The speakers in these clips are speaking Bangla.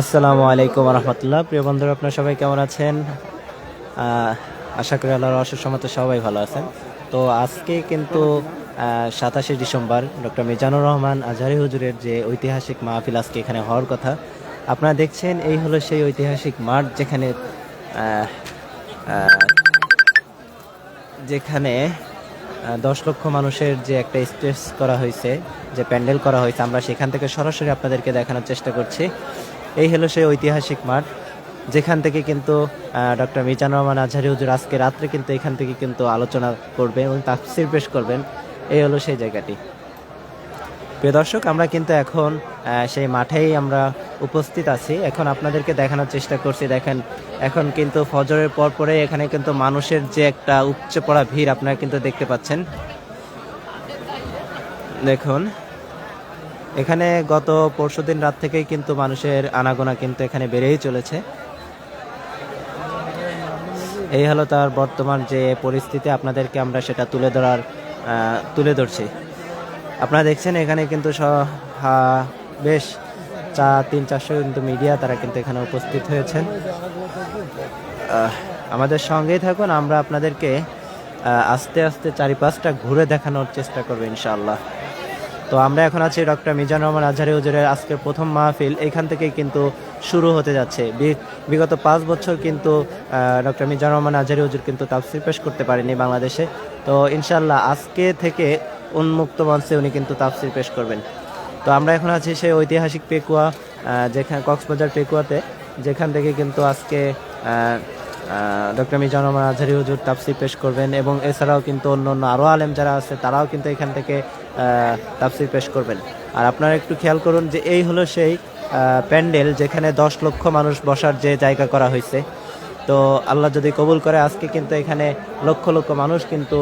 আসসালামু আলাইকুম রহমতুল্লাহ। প্রিয় বন্ধুরা, আপনারা সবাই কেমন আছেন? আশা করি আল্লাহর অশেষ মতো সবাই ভালো আছেন। তো আজকে কিন্তু সাতাশে ডিসেম্বর, ডক্টর মিজানুর রহমান আজহারি হুজুরের যে ঐতিহাসিক মাহফিল আজকে এখানে হওয়ার কথা, আপনারা দেখছেন এই হলো সেই ঐতিহাসিক মাঠ যেখানে যেখানে দশ লক্ষ মানুষের যে একটা স্টেজ করা হয়েছে, যে প্যান্ডেল করা হয়েছে, আমরা সেখান থেকে সরাসরি আপনাদেরকে দেখানোর চেষ্টা করছি। এই হলো সেই ঐতিহাসিক মাঠ, যেখান থেকে কিন্তু ডক্টর মিজানুর রহমান আজহারি হুজুর আজকে রাত্রে কিন্তু এখান থেকে কিন্তু আলোচনা করবেন এবং তাফসির পেশ করবেন। এই হলো সেই জায়গাটি। প্রিয় দর্শক, আমরা কিন্তু এখন সেই মাঠেই আমরা উপস্থিত আছি। এখন আপনাদেরকে দেখানোর চেষ্টা করছি, দেখেন, এখন কিন্তু ফজরের পর পরে এখানে কিন্তু মানুষের যে একটা উপচে পড়া ভিড় আপনারা কিন্তু দেখতে পাচ্ছেন। দেখুন এখানে গত পরশুদিন রাত থেকেই কিন্তু মানুষের আনাগোনা কিন্তু এখানে বেড়েই চলেছে। এই হলো তার বর্তমান যে পরিস্থিতি, আপনাদেরকে আমরা সেটা তুলে ধরার তুলে ধরছি। আপনারা দেখছেন এখানে কিন্তু বেশ চা, তিন চারশো কিন্তু মিডিয়া তারা কিন্তু এখানে উপস্থিত হয়েছেন। আমাদের সঙ্গেই থাকুন, আমরা আপনাদেরকে আস্তে আস্তে চারিপাশটা ঘুরে দেখানোর চেষ্টা করব ইনশাআল্লাহ। তো আমরা এখন আছি ডক্টর মিজান রহমান আজহারি হুজুরের আজকের প্রথম মাহফিল। এখান থেকেই কিন্তু শুরু হতে যাচ্ছে। বিগত পাঁচ বছর কিন্তু ডক্টর মিজান রহমান আজহারি হুজুর কিন্তু তাফসির পেশ করতে পারেনি বাংলাদেশে। তো ইনশাল্লাহ আজকে থেকে উন্মুক্ত মঞ্চে উনি কিন্তু তাফসির পেশ করবেন। তো আমরা এখন আছি সেই ঐতিহাসিক পেকুয়া যেখানে কক্সবাজার পেকুয়াতে, যেখান থেকে কিন্তু আজকে ডক্টর মিজান রহমান আজহারি হুজুর তাফসির পেশ করবেন এবং এছাড়াও কিন্তু অন্য অন্য আরও আলেম যারা আছে, তারাও কিন্তু এখান থেকে তাফসির পেশ করবেন। আর আপনারা একটু খেয়াল করুন যে এই হলো সেই প্যান্ডেল যেখানে দশ লক্ষ মানুষ বসার যে জায়গা করা হয়েছে। তো আল্লাহ যদি কবুল করে, আজকে কিন্তু এখানে লক্ষ লক্ষ মানুষ কিন্তু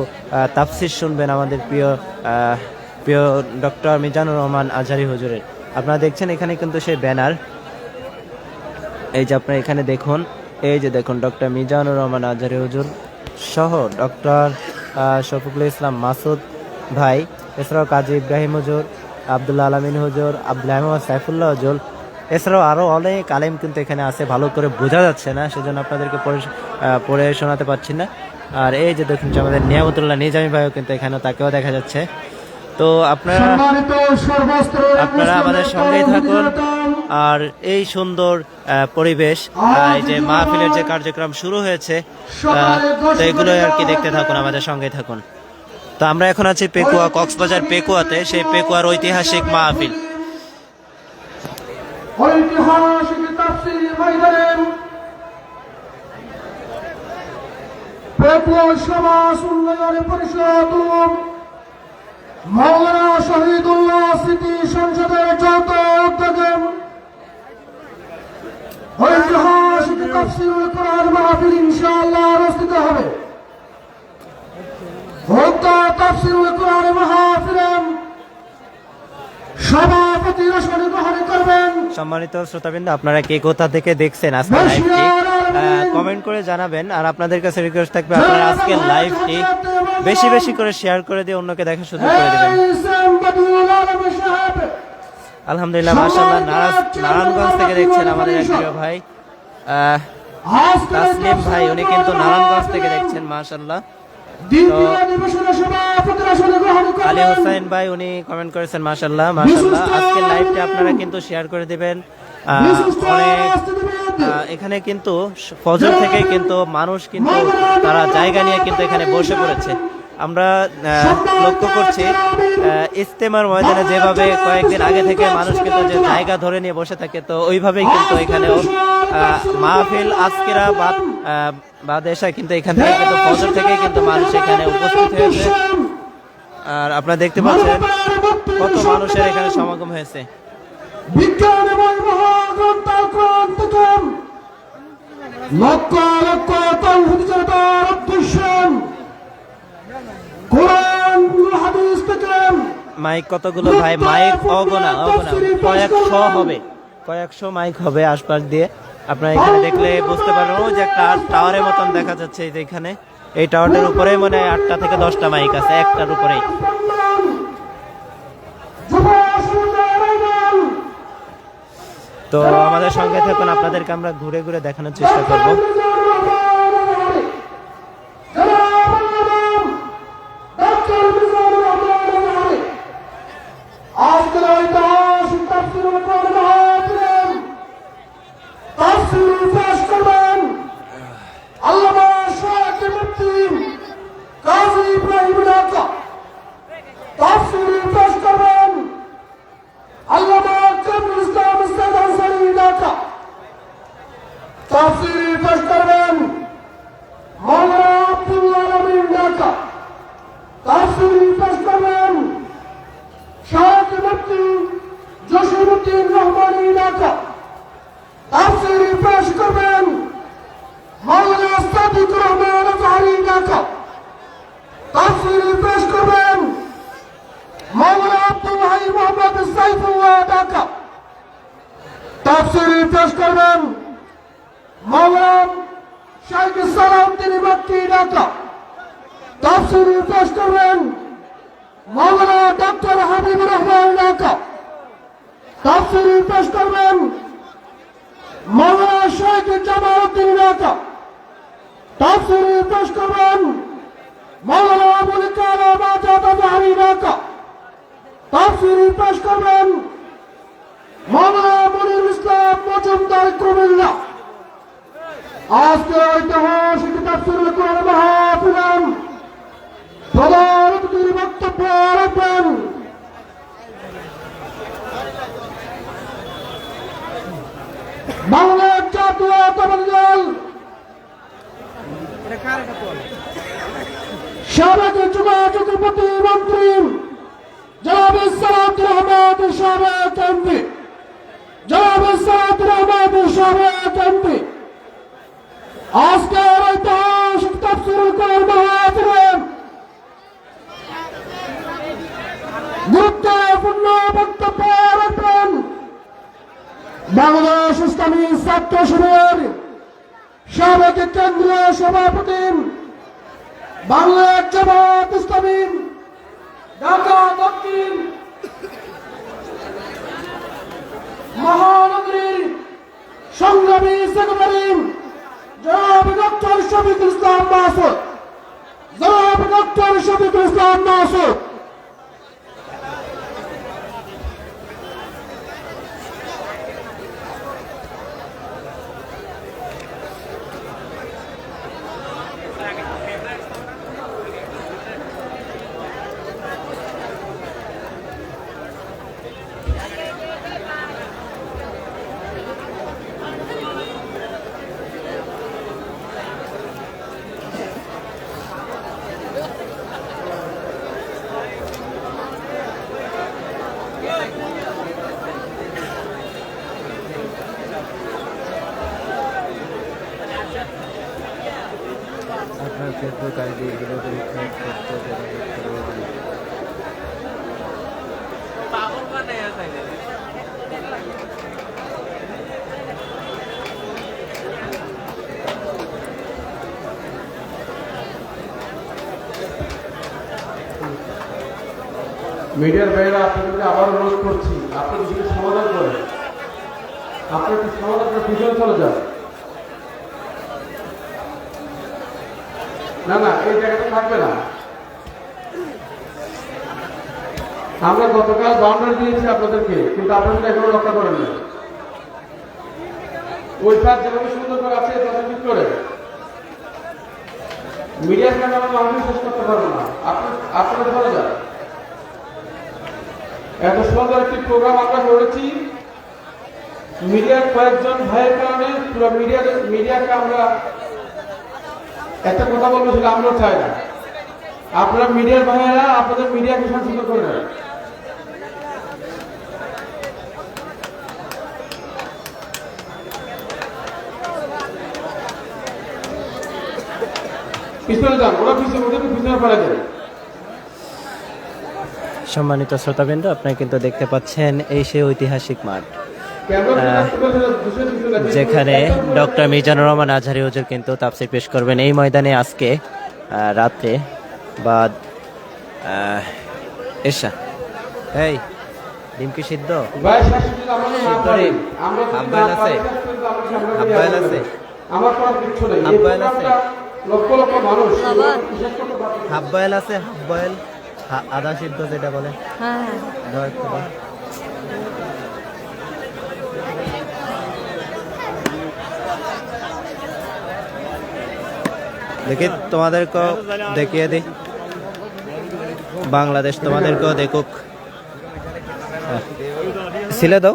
তাফসির শুনবেন আমাদের প্রিয় প্রিয় ডক্টর মিজানুর রহমান আজহারি হুজুরের। আপনারা দেখছেন এখানে কিন্তু সেই ব্যানার। এই যে আপনারা এখানে দেখুন এই যে দেখুন ডক্টর মিজানুর রহমান আজহারি হুজুর সহ ডক্টর শফিকুল ইসলাম মাসুদ ভাই এছাড়াও কাজী ইব্রাহিম হুজুর আবদুল্লাহ আলমিন হুজুর আব্দুল্লাহ আহমদ সাইফুল্লাহ হুজুর এছাড়াও আরও অনেক আলেম কিন্তু এখানে আছে ভালো করে বোঝা যাচ্ছে না সেজন্য আপনাদেরকে পড়ে পড়ে শোনাতে পারছি না। আর এই যে দেখুন আমাদের নিয়ামতুল্লাহ নিজামী ভাইও কিন্তু এখানে তাকেও দেখা যাচ্ছে। তো আপনারা আপনারা আমাদের সঙ্গেই থাকুন। আর এই সুন্দর পরিবেশ এই যে মাহফিলের যে কার্যক্রম শুরু হয়েছে তো এগুলো আর কি দেখতে থাকুন, আমাদের সঙ্গে থাকুন। তো আমরা এখন আছি পেকুয়া, কক্সবাজার পেকুয়াতে, সেই পেকুয়ার ঐতিহাসিক মাহফিল। মাওলানা শহীদুল্লাহ স্মৃতি সংসদের ঐতিহাসিক তাফসীরুল কোরআন মাহফিল ইনশাআল্লাহ অনুষ্ঠিত হবে। উক্ত তাফসীরুল কোরআন মাহফিলে সভাপতি রসন গ্রহণ করবেন। সম্মানিত শ্রোতাবৃন্দ আপনারা কে কোথা থেকে দেখছেন আজকে লাইভটি কমেন্ট করে জানাবেন আর আপনাদের কাছে রিকোয়েস্ট থাকবে আপনারা আজকের লাইভটি বেশি বেশি করে শেয়ার করে দিয়ে অন্যকে দেখার সুযোগ করে দেবেন। আলহামদুলিল্লাহ মাশাআল্লাহ নারাজ নারায়ণগঞ্জ থেকে দেখছেন আমাদের এক প্রিয় ভাই। তাসলিম ভাই উনি কিন্তু নারায়ণগঞ্জ থেকে দেখছেন মাশাআল্লাহ। আলী হোসাইন ভাই উনি কমেন্ট করেছেন মাশাআল্লাহ মাশাআল্লাহ। আজকের লাইভটি আপনারা কিন্তু শেয়ার করে দিবেন। এখানে কিন্তু ফজর থেকে কিন্তু মানুষ কিন্তু তারা জায়গা নিয়ে কিন্তু এখানে বসে পড়েছে। আমরা লক্ষ্য করছি আহ, ইজতেমার ময়দানে যেভাবে কয়েকদিন আগে থেকে মানুষ কিন্তু যে জায়গা ধরে নিয়ে বসে থাকে তো ওইভাবেই কিন্তু এখানেও মাহফিল আজকেরা আহ, বাদ এসা কিন্তু এখান থেকে কিন্তু ফজর থেকেই কিন্তু মানুষ এখানে উপস্থিত হয়েছে। আর আপনারা দেখতে পাচ্ছেন কত মানুষের এখানে সমাগম হয়েছে। বিজ্ঞান লক্ষ লক্ষ তৌহিদ জনতার উদ্দেশ্য কোরআন হাদিস থেকে মাইক কতগুলো ভাই? মাইক অগোনা অগোনা কয়েকশো হবে কয়েকশো মাইক হবে আশপাশ দিয়ে। আপনারা এখানে দেখলে বুঝতে পারবেন যে একটা টাওয়ারের মতন দেখা যাচ্ছে এই যে এখানে। এই টাওয়ারটার উপরে মানে আটটা থেকে দশটা মাইক আছে একটার উপরেই। তো আমাদের সঙ্গে থাকুন আপনাদেরকে আমরা ঘুরে ঘুরে দেখানোর চেষ্টা করব। ঐতিহাসিক তাফসিরুল কোরআন মাহফিলের তাফসির পেশ করবেন আল্লামা শাহ মুফতি কাজী ইব্রাহিম ঢাকা তাফসির পেশ করবেন আল্লামা কামরুল ইসলাম সৈয়দ আনসারী ঢাকা তাফসির পেশ করবেন মাওলানা আব্দুল্লাহ আমিন ঢাকা তাফসির পেশ করবেন শাহেদ মুফতি জসিমুদ্দিন রহমানী ঢাকা তাফসির পেশ করবেন মাওলানা সাদিক রহমান আজহারি ঢাকা তাফসির পেশ করবেন মাওলানা আব্দুল হাই মোহাম্মদ সাইফুল্লাহ ঢাকা তাফসির পেশ করবেন মাওলানা শাইখ সালাউদ্দিন মক্কি ঢাকা তাফসির পেশ করবেন মাওলানা ডক্টর হাবিবুর রহমান ঢাকা তাফসির পেশ করবেন মাওলানা শেখ জামালউদ্দিন ঢাকা তাফসির পেশ করবেন মাওলানা আবুল কালাম আজাদ আজহারি ঢাকা তাফসির পেশ করবেন মাওলানা মনির ইসলাম মজুমদার কুমিল্লা। আজকে ঐতিহাসিক তাফসিরুল কোরআন মাহফিলাম সাবেক যোগাযোগ প্রতিমন্ত্রী জনাব সালাত রহমান সাবেক এমপি জনাব সালাত রহমান সাবেক এমপি আজকের ঐতিহাসিক তাফসিরুল কোরআন মাহফিলের গুরুত্বপূর্ণ বক্তব্য রাখবেন। বাংলাদেশ ইসলামী ছাত্র শিবির সাবেক কেন্দ্রীয় সভাপতি বাংলা জামাত ইসলামীর, ঢাকা, দক্ষিণ। মহানগরীর সংগ্রামী সেক্রেটারি, জনাব ডক্টর শফিকুল ইসলাম মাসুদ। জনাব ডক্টর শফিকুল ইসলাম মাসুদ। মিডিয়ার ভাইয়েরা আপনাদেরকে আবার অনুরোধ করছি, আপনি বিষয়টি সমাধান করেন। আপনি একটু সমাধান করে পিছনে চলে যান। না না, এই জায়গাটা থাকবে না। আমরা গতকাল বাউন্ডারি দিয়েছি আপনাদেরকে, কিন্তু আপনাদের এখনও রক্ষা করেন না ওই পাশ যেভাবে সুন্দর করে আছে, তাতে ঠিক করে। মিডিয়ার কারণে আমরা মানুষ শেষ করতে পারব না। আপনি, আপনারা চলে যান। এত সুন্দর একটি প্রোগ্রাম আমরা করেছি। মিডিয়ার কয়েকজন ভাইয়ের কারণে পুরো মিডিয়া মিডিয়াকে আমরা একটা কথা বলব সেটা আমরা চাই না। আপনারা মিডিয়ার ভাইয়েরা আপনাদের মিডিয়াকে শাসিত করে নেন পিছনে যান, ওরা পিছনে ওদেরকে পিছনে ফেলে দেয় সম্মানিত শ্রোতাবৃন্দ আপনারা কিন্তু দেখতে পাচ্ছেন এই সেই ঐতিহাসিক মাঠ। যেখানে ডক্টর মিজানুর রহমান আজহারি হুজুর কিন্তু তাফসির পেশ করবেন। এই ময়দানে আজকে রাত্রে বা এসা এই ডিম কি সিদ্ধ? না আছে? আছে? আছে? আদা সিদ্ধ যেটা বলে। হ্যাঁ। দেখি তোমাদেরকেও দেখিয়ে দি বাংলাদেশ তোমাদেরকেও দেখুক। ছিলে সিলে দাও।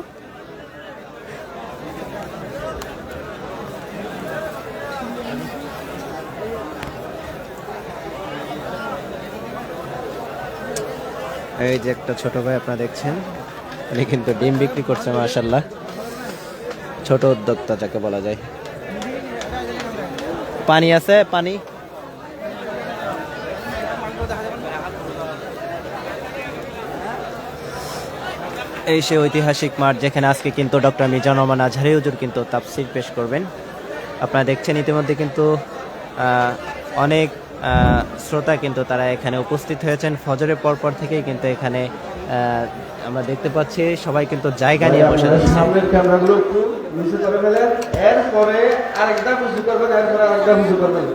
এই যে একটা ছোট ভাই আপনারা দেখছেন, উনি কিন্তু ডিম বিক্রি করছে মাশাল্লাহ ছোট উদ্যোক্তা যাকে বলা যায়। পানি আছে? পানি? এই সে ঐতিহাসিক মাঠ যেখানে আজকে কিন্তু ডক্টর মিজান রহমান আজহারি হুজুর কিন্তু তাফসির পেশ করবেন। আপনারা দেখছেন ইতিমধ্যে কিন্তু অনেক শ্রোতা কিন্তু তারা এখানে উপস্থিত হয়েছেন। ফজরের পরপর থেকেই কিন্তু এখানে আমরা দেখতে পাচ্ছি, সবাই কিন্তু জায়গা নিয়ে বসে যাচ্ছে সামনের ক্যামেরাগুলো একটু নিচে করে ফেলেন এরপরে আরেকটা করবেন, এরপরে আরেকটা করবেন।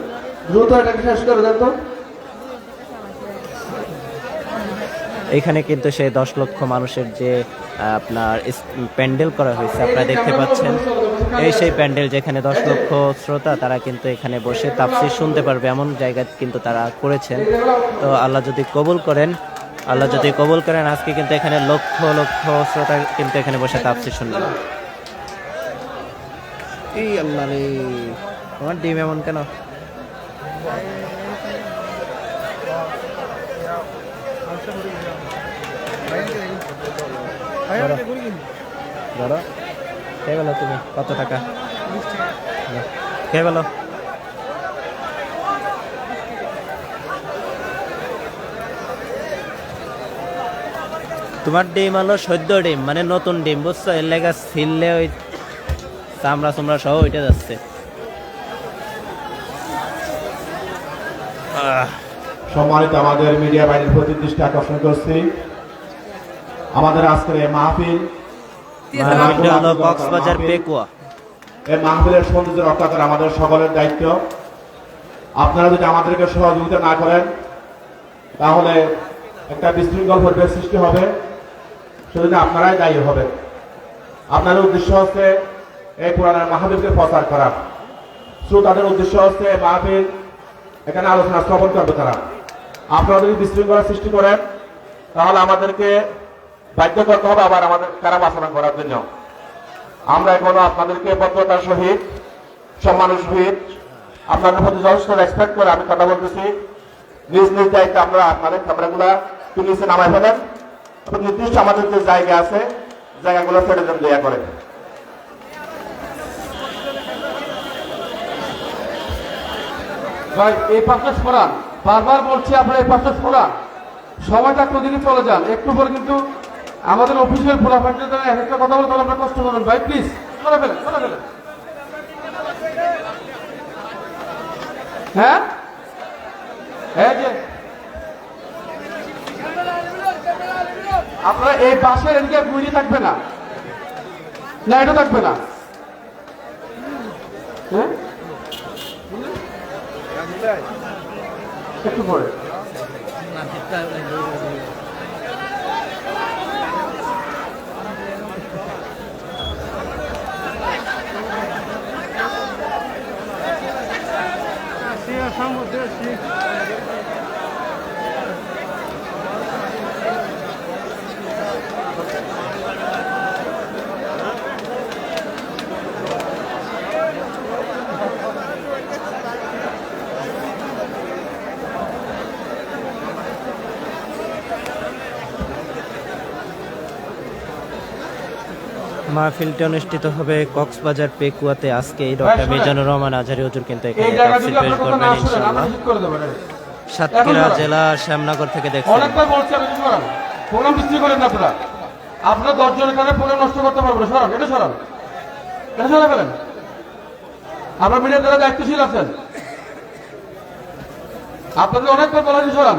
দ্রুত এটাকে শেষ করে দেন তো। এখানে কিন্তু সেই দশ লক্ষ মানুষের যে আপনার প্যান্ডেল করা হয়েছে, আপনারা দেখতে পাচ্ছেন। এই সেই প্যান্ডেল যেখানে দশ লক্ষ শ্রোতা, তারা কিন্তু এখানে বসে তাপসি শুনতে পারবে, এমন জায়গা কিন্তু তারা করেছেন। তো আল্লাহ যদি কবুল করেন, আল্লাহ যদি কবুল করেন, আজকে কিন্তু এখানে লক্ষ লক্ষ শ্রোতা কিন্তু এখানে বসে তাপসি শুনবে। এই আল্লাহ রে, তোমার ডিম এমন কেন? ধরো কে বলো তুমি, কত টাকা। কে বলো তোমার ডিম হলো সদ্য ডিম মানে নতুন ডিম, বুঝছ? এর লেগা ছিললে ওই চামড়া চামড়া সহ উঠে যাচ্ছে। সম্মানিত আমাদের মিডিয়া বাহিনীর প্রতি দৃষ্টি আকর্ষণ করছি। আমাদের আজকের এই মাহফিল কক্সবাজার পেকুয়া। এই মাহফিলের সৌন্দর্য রক্ষা করা আমাদের সকলের দায়িত্ব। আপনারা যদি আমাদেরকে সহযোগিতা না করেন তাহলে একটা বিশৃঙ্খল পরিবেশ সৃষ্টি হবে। সেজন্য আপনারাই দায়ী হবে আপনাদের উদ্দেশ্য হচ্ছে এই পুরাণের মাহফিলকে প্রচার করা। শ্রোতাদের উদ্দেশ্য হচ্ছে এই মাহফিল এখানে আলোচনা স্থাপন করবে তারা। আপনারা যদি বিশৃঙ্খলা সৃষ্টি করেন তাহলে আমাদেরকে বাধ্য করতে হবে আবার আমাদের কারা বাসনা করার জন্য। আমরা এখনও আপনাদেরকে ভদ্রতার সহিত, সম্মানের সহিত আপনাদের প্রতি যথেষ্ট রেসপেক্ট করে আমি কথা বলতেছি। নিজ নিজ দায়িত্বে আমরা আপনাদের ক্যামেরাগুলা একটু নিচে নামাই ফেলেন। নির্দিষ্ট আমাদের যে জায়গা আছে, জায়গাগুলো ছেড়ে দেন দয়া করে। ভাই, এই পাশটা সরান বারবার বলছি আপনারা এই পাশটা সরান সময়টা একদিনই চলে যান। একটু পরে কিন্তু আমাদের অফিসের ফোলাফাটের দ্বারা এক একটা কথা বলে হলে আপনারা কষ্ট করবেন ভাই প্লিজ সরে ফেলেন সরে ফেলেন। হ্যাঁ? এই যে, আপনারা এই পাশের এদিকে গুইরি থাকবে না। না, এটা থাকবে না। হ্যাঁ? একটু পরে। Bangladesh. মাহফিলটি অনুষ্ঠিত হবে কক্সবাজার পেকুয়াতে। আজকে এই ডক্টর মিজানুর রহমান আজহারি হুজুর কিন্তু এখানে তাফসীর পেশ করবেন ইনশাআল্লাহ। সাতক্ষীরা জেলা শ্যামনগর থেকে দেখছেন। অনেকবার বলছি আমি কিছু করান প্রোগ্রাম বিক্রি করেন না আপনারা আপনারা দশজন এখানে প্রোগ্রাম নষ্ট করতে না। সরান এটা সরান এটা সরা ফেলেন। আপনার মিডিয়ার দ্বারা দায়িত্বশীল আছেন আপনাদের অনেকবার বলা হয়েছে সরান।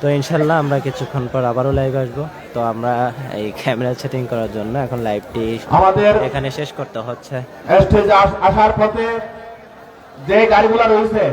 তো ইনশাল্লাহ আমরা কিছুক্ষণ পর আবারও লাইভ আসব। তো আমরা এই ক্যামেরা সেটিং করার জন্য এখন লাইভটি আমাদের এখানে শেষ করতে হচ্ছে। স্টেজে আসার পথে যে গাড়িগুলো রয়েছে